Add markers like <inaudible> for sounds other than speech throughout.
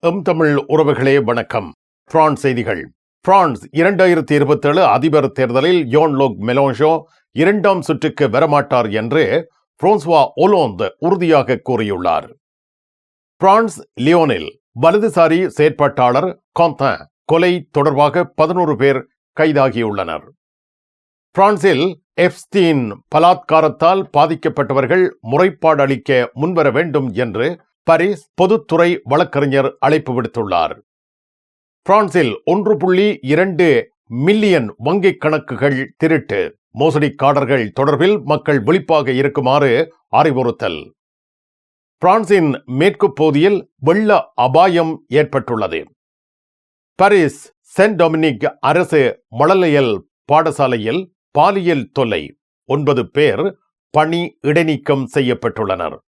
M Tamil உறவுகளே வணக்கம். France செய்திகள். பிரான்ஸ் இரண்டாயிரத்தி இருபத்தேழு அதிபர் தேர்தலில் யோன் லோக் மெலோன்ஷோ இரண்டாம் சுற்றுக்கு வரமாட்டார் என்று பிரான்ஸ்வா ஒலோந்த் உறுதியாக கூறியுள்ளார். பிரான்ஸ் லியோனில் வலதுசாரி செயற்பாட்டாளர் காந்தன் கொலை தொடர்பாக பதினோரு பேர் கைதாகியுள்ளனர். பிரான்சில் எப்ஸ்தீன் பலாத்காரத்தால் பாதிக்கப்பட்டவர்கள் முறைப்பாடு அளிக்க முன்வர வேண்டும் என்று பாரிஸ் பொதுத்துறை வழக்கறிஞர் அழைப்பு விடுத்துள்ளார். பிரான்சில் ஒன்று புள்ளி இரண்டு மில்லியன் வங்கிக் கணக்குகள் திருட்டு. மோசடிக்காரர்கள் தொடர்பில் மக்கள் விழிப்பாக இருக்குமாறு அறிவுறுத்தல். பிரான்சின் மேற்கு பகுதியில் வெள்ள அபாயம் ஏற்பட்டுள்ளது. பாரிஸ் சென்ட் டொமினிக் அரசு மழலையல் பாடசாலையில் பாலியல் தொல்லை. ஒன்பது பேர் பணி இடைநீக்கம் செய்யப்பட்டுள்ளனர்.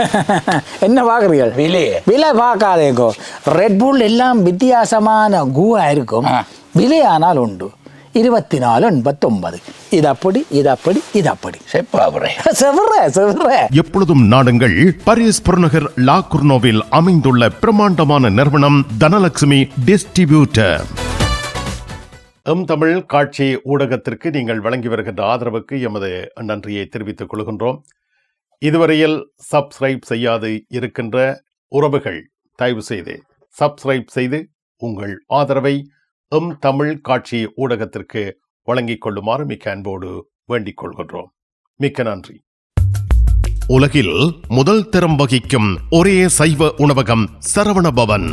<laughs> என்ன பார்க்குறீர்கள்? விலை. பார்க்காதேக்கோ ரெட் புல் எல்லாம் வித்தியாசமான கூவா இருக்கும். விலை ஆனால் உண்டு. இருபத்தி நாலு எண்பத்தொன்பது. இது அப்படி இது அப்படி இது அப்படி <laughs> எப்பொழுதும் நாடுங்கள் பாரிஸ் புறநகர் லா குர்னோவில் அமைந்துள்ள பிரமாண்டமான நிறுவனம் தனலட்சுமி டிஸ்ட்ரிபியூட்டர். எம் தமிழ் காட்சி ஊடகத்திற்கு நீங்கள் வழங்கி வருகின்ற ஆதரவுக்கு எமது நன்றியை தெரிவித்துக் கொள்கின்றோம். இதுவரையில் சப்ஸ்கிரைப் செய்யாது இருக்கின்ற உறவுகள் தயவு செய்து சப்ஸ்கிரைப் செய்து உங்கள் ஆதரவை எம் தமிழ் காட்சி ஊடகத்திற்கு வழங்கிக் கொள்ளுமாறு மிக்க அன்போடு வேண்டிக் கொள்கின்றோம். மிக்க நன்றி. உலகில் முதல் தரம் வகிக்கும் ஒரே சைவ உணவகம் சரவணபவன்.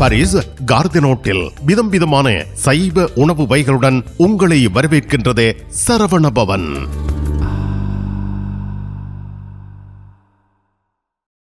பரிஸ் கார்தினோட்டில் விதம் விதமான சைவ உணவு வகைகளுடன் உங்களை வரவேற்கின்றது சரவணபவன்.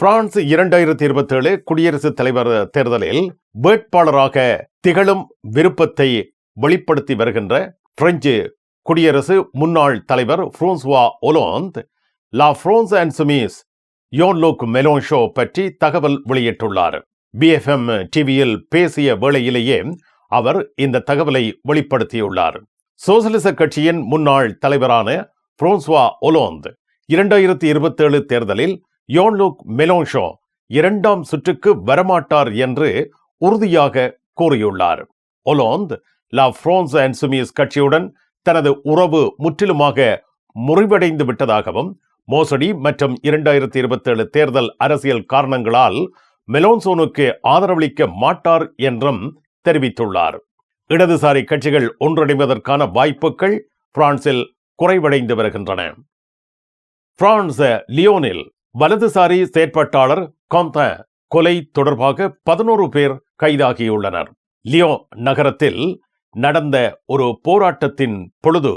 பிரான்ஸ் இரண்டாயிரத்தி இருபத்தி ஏழு குடியரசுத் தலைவர் தேர்தலில் வேட்பாளராக திகழும் விருப்பத்தை வெளிப்படுத்தி வருகின்ற பிரெஞ்சு குடியரசு முன்னாள் தலைவர் François Hollande La France Insoumise Jean-Luc Mélenchon பற்றி தகவல் வெளியிட்டுள்ளார். பிஎஃப்எம் டிவியில் பேசிய வேளையிலேயே அவர் இந்த தகவலை வெளிப்படுத்தியுள்ளார். சோசலிச கட்சியின் முன்னாள் தலைவரான புரோன்சுவா ஒலோந்த் இரண்டாயிரத்தி இருபத்தேழு தேர்தலில் யோன்லூக் மெலோன்ஷோ இரண்டாம் சுற்றுக்கு வரமாட்டார் என்று உறுதியாக கூறியுள்ளார். Hollande law France and Sumi's கட்சியுடன் தனது உறவு முற்றிலுமாக முறிவடைந்து விட்டதாகவும் மோசடி மற்றும் இரண்டாயிரத்தி இருபத்தேழு தேர்தல் அரசியல் காரணங்களால் மெலோன்சோனுக்கு ஆதரவளிக்க மாட்டார் என்றும் தெரிவித்துள்ளார். இடதுசாரி கட்சிகள் ஒன்றடைவதற்கான வாய்ப்புகள் பிரான்சில் குறைவடைந்து வருகின்றன. பிரான்ஸ் லியோனில் வலதுசாரி செயற்பாட்டாளர் காந்த கொலை தொடர்பாக பதினோரு பேர் கைதாகியுள்ளனர். லியோ நகரத்தில் நடந்த ஒரு போராட்டத்தின் பொழுது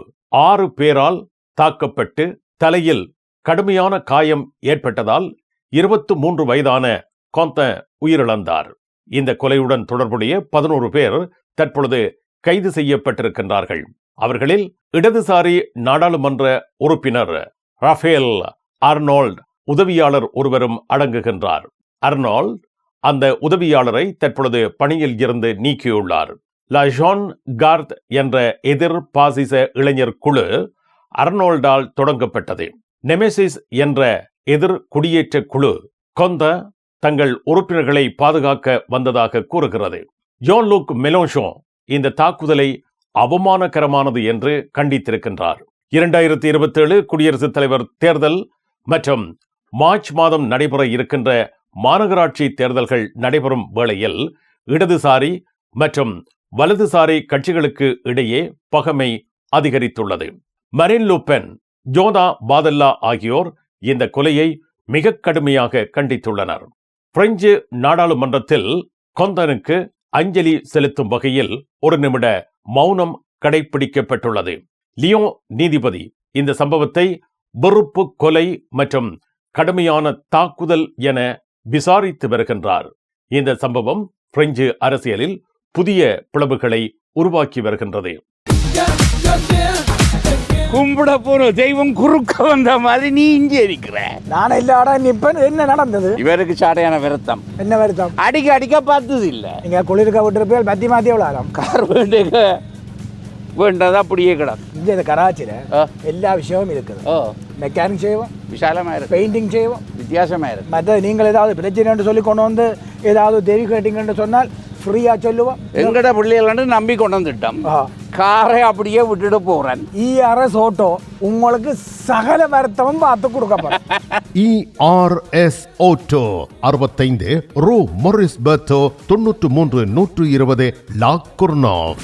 ஆறு பேரால் தாக்கப்பட்டு தலையில் கடுமையான காயம் ஏற்பட்டதால் இருபத்து மூன்று வயதான காந்த உயிரிழந்தார். இந்த கொலையுடன் தொடர்புடைய பதினோரு பேர் தற்பொழுது கைது செய்யப்பட்டிருக்கின்றார்கள். அவர்களில் இடதுசாரி நாடாளுமன்ற உறுப்பினர் ரஃபேல் அர்னால்ட் உதவியாளர் ஒருவரும் அடங்குகின்றார். அர்னால்ட் அந்த உதவியாளரை தற்பொழுது பணியில் இருந்து நீக்கியுள்ளார். லஷான் கார்த் என்ற எதிர் பாசிச இளைஞர் குழு அர்னோல்டால் தொடங்கப்பட்டது. நெமெசிஸ் என்ற எதிர் குடியேற்ற குழு கொந்த தங்கள் உறுப்பினர்களை பாதுகாக்க வந்ததாக கூறுகிறது. ஜோன் லூக் மெலோஷோ இந்த தாக்குதலை அவமானகரமானது என்று கண்டித்திருக்கின்றார். இரண்டாயிரத்தி இருபத்தேழு குடியரசுத் தலைவர் தேர்தல் மற்றும் மார்ச் மாதம் நடைபெற இருக்கின்ற மாநகராட்சி தேர்தல்கள் நடைபெறும் வேளையில் இடதுசாரி மற்றும் வலதுசாரி கட்சிகளுக்கு இடையே பகமை அதிகரித்துள்ளது. மரின் லூப்பென் ஜோதா பாதல்லா ஆகியோர் இந்த கொலையை மிக கடுமையாக கண்டித்துள்ளனர். பிரெஞ்சு நாடாளுமன்றத்தில் கொந்தனுக்கு அஞ்சலி செலுத்தும் வகையில் ஒரு நிமிட மௌனம் கடைபிடிக்கப்பட்டுள்ளது. லியோ நீதிபதி இந்த சம்பவத்தை வெறுப்பு கொலை மற்றும் கடுமையான தாக்குதல் என விசாரித்து வருகின்றார். இந்த சம்பவம் பிரெஞ்சு அரசியலில் புதிய பிளவுகளை உருவாக்கி வருகின்றது. கும்பிட போற தெய்வம் குறுக்க வந்த மாதிரி நீ இங்கே இருக்கிற. நான் இல்லாடா நிப்பேன் என்ன நடந்தது? இவருக்கு சாடையான விரத்தம். என்ன வருத்தம்? அடிக்க அடிக்க பார்த்தது இல்ல நீங்க குளிர்க்க விட்டுருப்பேன் மத்தி மாத்தி எவ்வளோ கார் வேண்டுக வேண்டது அப்படியே கிடக்கு இந்த கராச்சியில் ஆ. எல்லா விஷயமும் இருக்குது ஓ மெக்கானிக் செய்வோம் விசாலமா இருக்கு பெயிண்டிங் செய்வோம் வித்தியாசமா இருக்கு மற்ற நீங்கள் ஏதாவது பிரச்சனைன்னு சொல்லி கொண்டு வந்து ஏதாவது தெரி கேட்டீங்கன்னு சொன்னால் ஃப்ரீயாக சொல்லுவோம் எங்கட பிள்ளைகள் நம்பி கொண்டு வந்துட்டோம் ஆ. காரை அப்படியே விட்டுட்டு போறேன் இஆர்எஸ் ஓட்டோ உங்களுக்கு சகல வருத்தமும் பார்த்து கொடுக்கப்படும் இஆர்எஸ் ஓட்டோ அறுபத்தைந்து ரூ மொரிஸ் பர்த்தோ தொன்னூற்று மூன்று நூற்று இருபது லா குர்னாவ்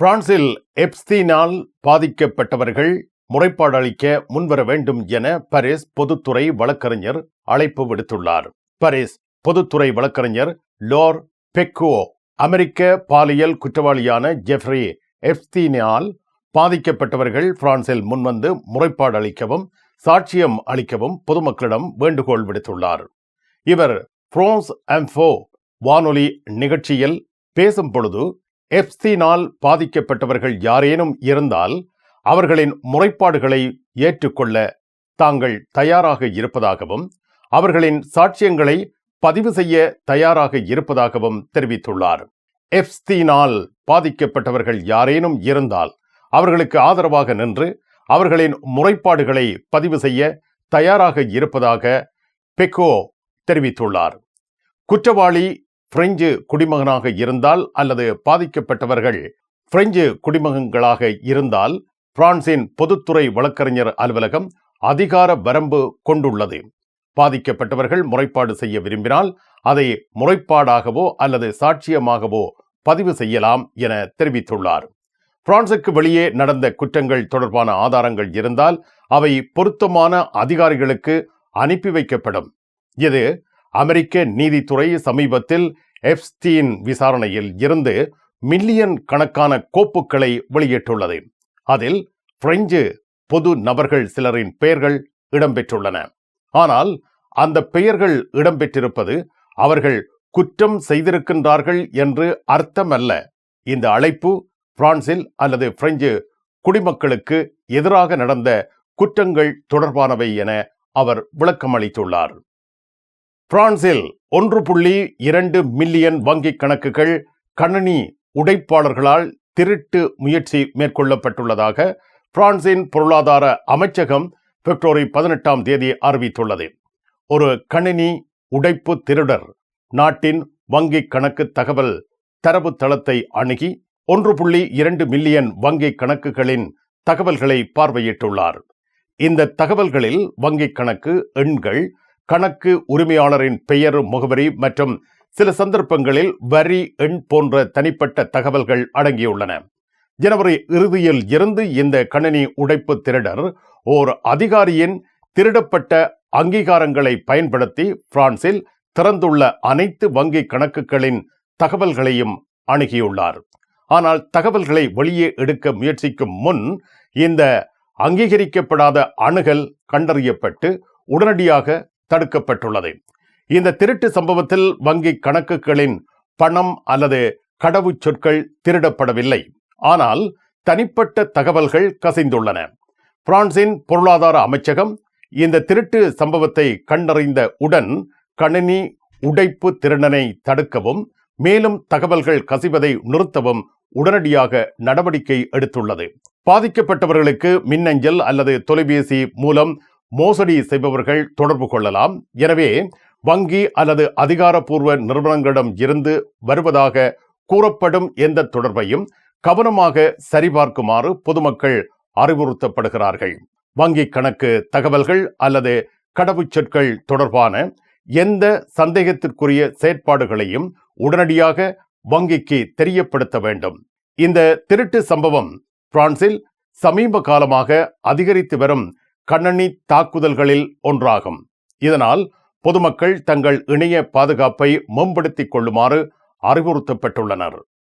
பிரான்சில் எப்ஸ்தீனால் பாதிக்கப்பட்டவர்கள் முறைப்பாடு அளிக்க முன்வர வேண்டும் என பாரிஸ் பொதுத்துறை வழக்கறிஞர் அழைப்பு விடுத்துள்ளார். பாரிஸ் பொதுத்துறை வழக்கறிஞர் லோர் பெக்கோ அமெரிக்க பாலியல் குற்றவாளியான ஜெஃப்ரி எப்ஸ்தீனால் பாதிக்கப்பட்டவர்கள் பிரான்சில் முன்வந்து முறைப்பாடு அளிக்கவும் சாட்சியம் அளிக்கவும் பொதுமக்களிடம் வேண்டுகோள் விடுத்துள்ளார். இவர் பிரான்ஸ் அம்ஃபோ வானொலி நிகழ்ச்சியில் பேசும் பொழுது எப்ஸ்தீனால் பாதிக்கப்பட்டவர்கள் யாரேனும் இருந்தால் அவர்களின் முறைப்பாடுகளை ஏற்றுக்கொள்ள தாங்கள் தயாராக இருப்பதாகவும் அவர்களின் சாட்சியங்களை பதிவு செய்ய தயாராக இருப்பதாகவும் தெரிவித்துள்ளார். எப்ஸ்தீனால் பாதிக்கப்பட்டவர்கள் யாரேனும் இருந்தால் அவர்களுக்கு ஆதரவாக நின்று அவர்களின் முறைப்பாடுகளை பதிவு செய்ய தயாராக இருப்பதாக பெக்கோ தெரிவித்துள்ளார். குற்றவாளி பிரெஞ்சு குடிமகனாக இருந்தால் அல்லது பாதிக்கப்பட்டவர்கள் பிரெஞ்சு குடிமகன்களாக இருந்தால் பிரான்சின் பொதுத்துறை வழக்கறிஞர் அலுவலகம் அதிகார வரம்பு கொண்டுள்ளது. பாதிக்கப்பட்டவர்கள் முறைப்பாடு செய்ய விரும்பினால் அதை முறைப்பாடாகவோ அல்லது சாட்சியமாகவோ பதிவு செய்யலாம் என தெரிவித்துள்ளார். பிரான்சுக்கு வெளியே நடந்த குற்றங்கள் தொடர்பான ஆதாரங்கள் இருந்தால் அவை பொருத்தமான அதிகாரிகளுக்கு அனுப்பி வைக்கப்படும். இது அமெரிக்க நீதித்துறை சமீபத்தில் எப்ஸ்டீன் விசாரணையில் இருந்து மில்லியன் கணக்கான கோப்புகளை வெளியிட்டுள்ளது. அதில் பிரெஞ்சு பொது நபர்கள் சிலரின் பெயர்கள் இடம்பெற்றுள்ளன. ஆனால் அந்த பெயர்கள் இடம்பெற்றிருப்பது அவர்கள் குற்றம் செய்திருக்கின்றார்கள் என்று அர்த்தமல்ல. இந்த அழைப்பு பிரான்சில் அல்லது பிரெஞ்சு குடிமக்களுக்கு எதிராக நடந்த குற்றங்கள் தொடர்பானவை என அவர் விளக்கமளித்துள்ளார். பிரான்சில் ஒன்று புள்ளி இரண்டு மில்லியன் வங்கிக் கணக்குகள் கணனி உடைப்பாளர்களால் திருட்டு முயற்சி மேற்கொள்ளப்பட்டுள்ளதாக பிரான்சின் பொருளாதார அமைச்சகம் பிப்ரவரி பதினெட்டாம் தேதி அறிவித்துள்ளது. ஒரு கணினி உடைப்பு திருடர் நாட்டின் வங்கிக் கணக்கு தகவல் தரவு தளத்தை அணுகி ஒன்று புள்ளி இரண்டு மில்லியன் வங்கிக் கணக்குகளின் தகவல்களை பார்வையிட்டுள்ளார். இந்த தகவல்களில் வங்கிக் கணக்கு எண்கள் கணக்கு உரிமையாளரின் பெயர் முகவரி மற்றும் சில சந்தர்ப்பங்களில் வரி எண் போன்ற தனிப்பட்ட தகவல்கள் அடங்கியுள்ளன. ஜனவரி இறுதியில் இருந்து இந்த கணினி உடைப்பு திருடர் ஓர் அதிகாரியின் திருடப்பட்ட அங்கீகாரங்களை பயன்படுத்தி பிரான்சில் திறந்துள்ள அனைத்து வங்கி கணக்குகளின் தகவல்களையும் அணுகியுள்ளார். ஆனால் தகவல்களை வெளியே எடுக்க முயற்சிக்கும் முன் இந்த அங்கீகரிக்கப்படாத அணுகல் கண்டறியப்பட்டு உடனடியாக தடுக்கப்பட்டுள்ளது. இந்த திருட்டு சம்பவத்தில் வங்கி கணக்குகளின் பணம் அல்லது கடவுச் சொற்கள் திருடப்படவில்லை. ஆனால் தனிப்பட்ட தகவல்கள் கசிந்துள்ளன. பிரான்சின் பொருளாதார அமைச்சகம் இந்த திருட்டு சம்பவத்தை கண்டறிந்த உடன் கணினி உடைப்பு திறனனை தடுக்கவும் மேலும் தகவல்கள் கசிவதை நிறுத்தவும் உடனடியாக நடவடிக்கை எடுத்துள்ளது. பாதிக்கப்பட்டவர்களுக்கு மின்னஞ்சல் அல்லது தொலைபேசி மூலம் மோசடி செய்பவர்கள் தொடர்பு கொள்ளலாம். எனவே வங்கி அல்லது அதிகாரப்பூர்வ நிறுவனங்களிடம் இருந்து வருவதாக கூறப்படும் எந்த தொடர்பையும் கவனமாக சரிபார்க்குமாறு பொதுமக்கள் அறிவுறுத்தப்படுகிறார்கள். வங்கி கணக்கு தகவல்கள் அல்லது கடவுச்சொற்கள் தொடர்பான எந்த சந்தேகத்திற்குரிய செயற்பாடுகளையும் உடனடியாக வங்கிக்கு தெரியப்படுத்த வேண்டும். இந்த திருட்டு சம்பவம் பிரான்சில் சமீப காலமாக அதிகரித்து வரும் கண்ணணி தாக்குதல்களில் ஒன்றாகும். இதனால் பொதுமக்கள் தங்கள் இணைய பாதுகாப்பை மேம்படுத்திக் கொள்ளுமாறு அறிவுறுத்தப்பட்டுள்ளனர்.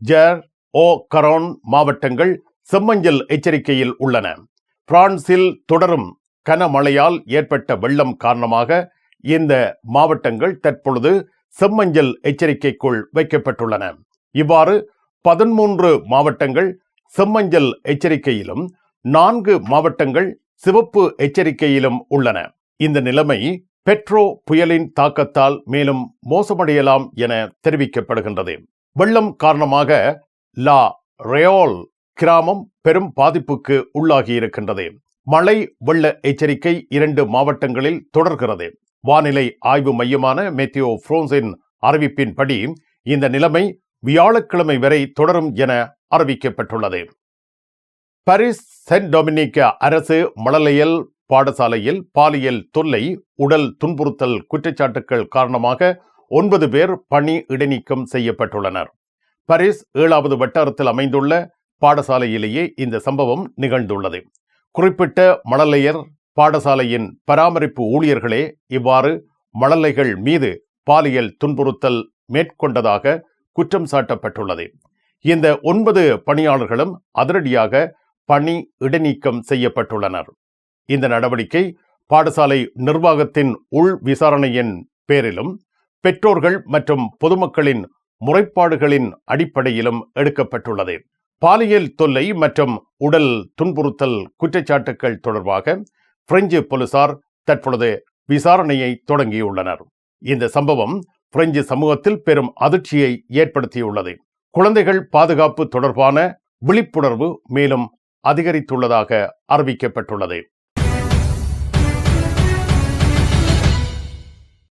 ஜர் ஓ கரோன் மாவட்டங்கள் செம்மஞ்சள் எச்சரிக்கையில் உள்ளன. பிரான்சில் தொடரும் கனமழையால் ஏற்பட்ட வெள்ளம் காரணமாக இந்த மாவட்டங்கள் தற்பொழுது செம்மஞ்சள் எச்சரிக்கைக்குள் வைக்கப்பட்டுள்ளன. இவ்வாறு பதிமூன்று மாவட்டங்கள் செம்மஞ்சள் எச்சரிக்கையிலும் நான்கு மாவட்டங்கள் சிவப்பு எச்சரிக்கையிலும் உள்ளன. இந்த நிலைமை பெட்ரோ புயலின் தாக்கத்தால் மேலும் மோசமடையலாம் என தெரிவிக்கப்படுகின்றது. வெள்ளம் காரணமாக லா ரயோல் கிராமம் பெரும் பாதிப்புக்கு உள்ளாகி இருக்கின்றது. மழை வெள்ள எச்சரிக்கை இரண்டு மாவட்டங்களில் தொடர்கிறது. வானிலை ஆய்வு மையமான மெத்தியோ புரோன்ஸின் அறிவிப்பின்படி இந்த நிலைமை வியாழக்கிழமை வரை தொடரும் என அறிவிக்கப்பட்டுள்ளது. பாரிஸ் சென்ட் டொமினிக் அரசு மழலையல் பாடசாலையில் பாலியல் தொல்லை உடல் துன்புறுத்தல் குற்றச்சாட்டுகள் காரணமாக ஒன்பது பேர் பணி இடைநீக்கம் செய்யப்பட்டுள்ளனர். பாரிஸ் ஏழாவது வட்டாரத்தில் அமைந்துள்ள பாடசாலையிலேயே இந்த சம்பவம் நிகழ்ந்துள்ளது. குறிப்பிட்ட மழலையர் பாடசாலையின் பராமரிப்பு ஊழியர்களே இவ்வாறு மழலைகள் மீது பாலியல் துன்புறுத்தல் மேற்கொண்டதாக குற்றம் சாட்டப்பட்டுள்ளது. இந்த ஒன்பது பணியாளர்களும் அதிரடியாக பணி இடைநீக்கம் செய்யப்பட்டுள்ளனர். இந்த நடவடிக்கை பாடசாலை நிர்வாகத்தின் உள் விசாரணையின் பேரிலும் பெற்றோர்கள் மற்றும் பொதுமக்களின் முறைப்பாடுகளின் அடிப்படையிலும் எடுக்கப்பட்டுள்ளது. பாலியல் தொல்லை மற்றும் உடல் துன்புறுத்தல் குற்றச்சாட்டுகள் தொடர்பாக பிரெஞ்சு போலீசார் தற்பொழுது விசாரணையை தொடங்கியுள்ளனர். இந்த சம்பவம் பிரெஞ்சு சமூகத்தில் பெரும் அதிர்ச்சியை ஏற்படுத்தியுள்ளது. குழந்தைகள் பாதுகாப்பு தொடர்பான விழிப்புணர்வு மேலும் அதிகரித்துள்ளதாக அறிவிக்கப்பட்டுள்ளது.